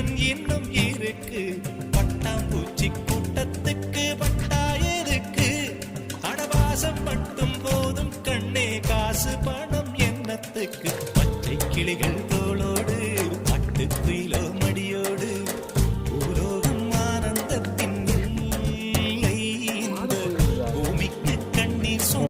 ஜீவன் இன்னும் இருக்கு. பட்டாம்பூச்சி கூட்டத்துக்கு பட்டா எதுக்கு? அடவாசம் மட்டும் போதும் கண்ணே காசு பணம் எண்ணத்துக்கு பச்சை கிளிகள் தோளோடு